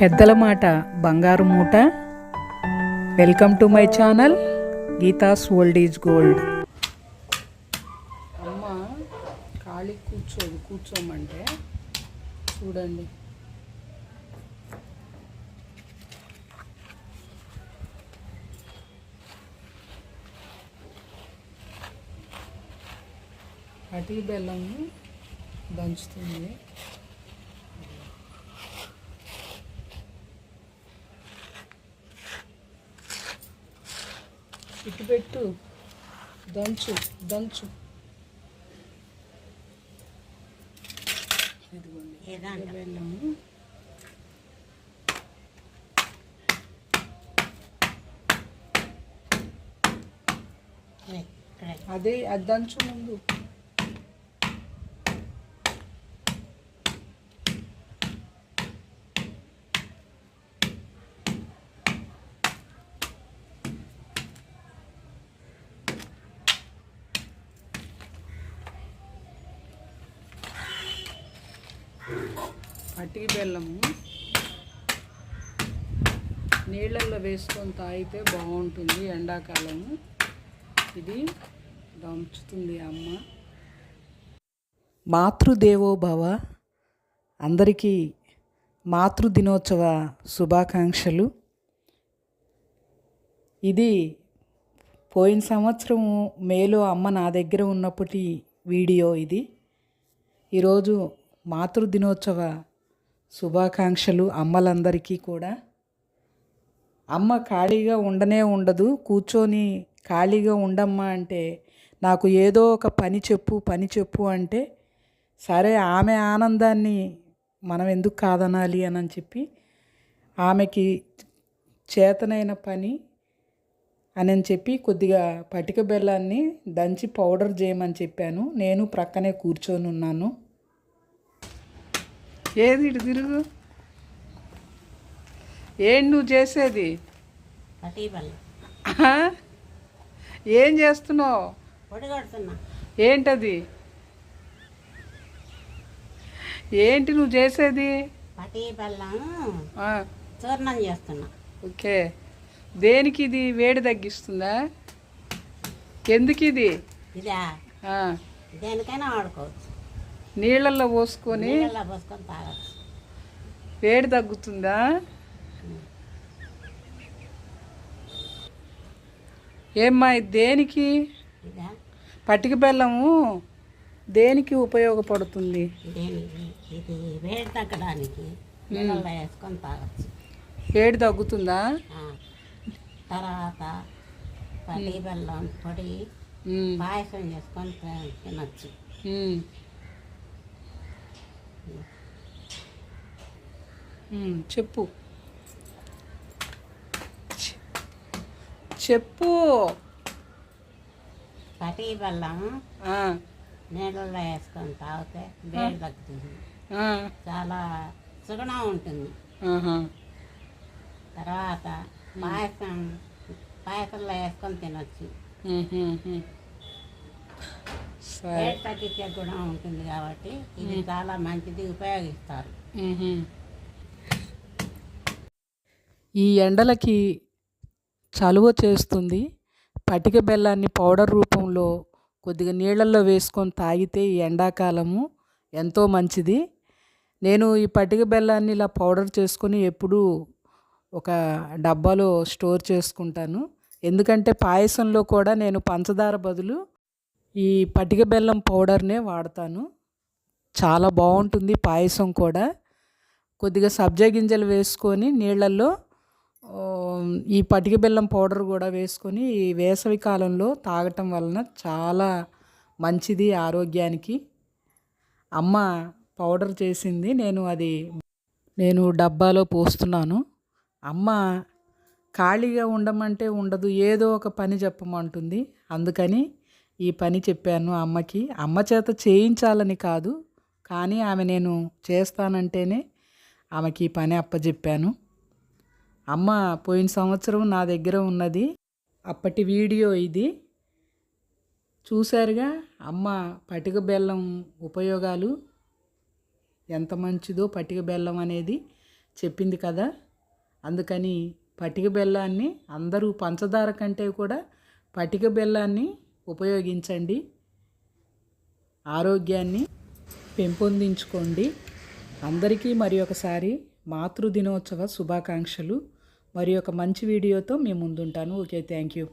పెద్దల మాట బంగారు మూట. Welcome to my channel Geetha's old is gold అమ్మ ఖాళీ కూర్చోదు. కూర్చోమంటే చూడండి. అటీ బెల్లం దంచుతుంది. ఇటు పెట్టు దంచు. దంచు బెల్లము. అదే అది దంచు ముందు. పట్టి బెల్లము. నీళ్ళల్లో వేసుకొని తాగితే బాగుంటుంది ఎండాకాలము. ఇది దంచుతుంది అమ్మ. మాతృదేవో భవ అందరికీ మాతృదినోత్సవ శుభాకాంక్షలు. ఇది పోయిన సంవత్సరం మేలో అమ్మ నా దగ్గర ఉన్నప్పటి వీడియో ఇది. ఈరోజు మాతృదినోత్సవ శుభాకాంక్షలు అమ్మలందరికీ కూడా. అమ్మ ఖాళీగా ఉండనే ఉండదు. కూర్చొని ఖాళీగా ఉండమ్మా అంటే నాకు ఏదో ఒక పని చెప్పు పని చెప్పు అంటే సరే ఆమె ఆనందాన్ని మనం ఎందుకు కాదనాలి అని చెప్పి ఆమెకి చేతనైన పని అని చెప్పి కొద్దిగా పటిక బెల్లాన్ని దంచి పౌడర్ చేయమని చెప్పాను. నేను ప్రక్కనే కూర్చొని ఉన్నాను. ఏది ఇటు తిరుగు? ఏంటి నువ్వు చేసేది? ఏం చేస్తున్నావు? ఏంటది? ఏంటి నువ్వు చేసేది? చూర్ణం చేస్తున్నా. ఓకే. దేనికి ఇది వేడి తగ్గిస్తుందా? ఎందుకు ఇది. దేనికైనా వాడుకోవచ్చు. నీళ్ళల్లో పోసుకొని పోసుకొని తాగొచ్చు. వేడి తగ్గుతుందా? ఏమ్మా దేనికి? పటిక బెల్లము దేనికి ఉపయోగపడుతుంది? వేడి తగ్గడానికి వేసుకొని తాగొచ్చు. వేడి తగ్గుతుందా. తర్వాత పటీ బెల్లం పొడి పాయసం చేసుకొని తినొచ్చు. చెప్పు. చెప్పు. పటీ బెల్లం ఆ, నీళ్ళలో వేసుకొని తాగితే వేడి తగ్గుతుంది. చాలా సుగుణం ఉంటుంది. తర్వాత పాయసం పాయసంలో వేసుకొని తినొచ్చు. తగ్గించే గుణం ఉంటుంది కాబట్టి ఇది చాలా మంచిది ఉపయోగిస్తారు. ఈ ఎండలకి చలువ చేస్తుంది. పటిక బెల్లాన్ని పౌడర్ రూపంలో కొద్దిగా నీళ్ళల్లో వేసుకొని తాగితే ఈ ఎండాకాలము ఎంతో మంచిది. నేను ఈ పటిక బెల్లాన్ని ఇలా పౌడర్ చేసుకొని ఎప్పుడూ ఒక డబ్బాలో స్టోర్ చేసుకుంటాను. ఎందుకంటే పాయసంలో కూడా నేను పంచదార బదులు ఈ పటిక బెల్లం పౌడర్నే వాడతాను. చాలా బాగుంటుంది పాయసం కూడా. కొద్దిగా సబ్జా గింజలు వేసుకొని నీళ్ళల్లో ఈ పటిక బెల్లం పౌడర్ కూడా వేసుకొని ఈ వేసవి కాలంలో తాగటం వలన చాలా మంచిది ఆరోగ్యానికి. అమ్మ పౌడర్ చేసింది నేను అది నేను డబ్బాలో పోస్తున్నాను. అమ్మ ఖాళీగా ఉండమంటే ఉండదు ఏదో ఒక పని చెప్పమంటుంది. అందుకని ఈ పని చెప్పాను అమ్మకి. అమ్మ చేత చేయించాలని కాదు కానీ ఆమె నేను చేస్తానంటేనే ఆమెకి ఈ పని అప్పచెప్పాను అమ్మ పోయిన సంవత్సరం నా దగ్గర ఉన్నది. అప్పటి వీడియో ఇది. చూశారుగా అమ్మ పటిక బెల్లం ఉపయోగాలు ఎంత మంచిదో పటిక బెల్లం అనేది చెప్పింది కదా. అందుకని పటిక బెల్లాన్ని అందరూ పంచదార కంటే కూడా పటిక బెల్లాన్ని ఉపయోగించండి. ఆరోగ్యాన్ని పెంపొందించుకోండి. అందరికీ మరి ఒకసారి మాతృ దినోత్సవ శుభాకాంక్షలు. మరి ఒక మంచి వీడియోతో మేము ముందుంటాను. Okay thank you.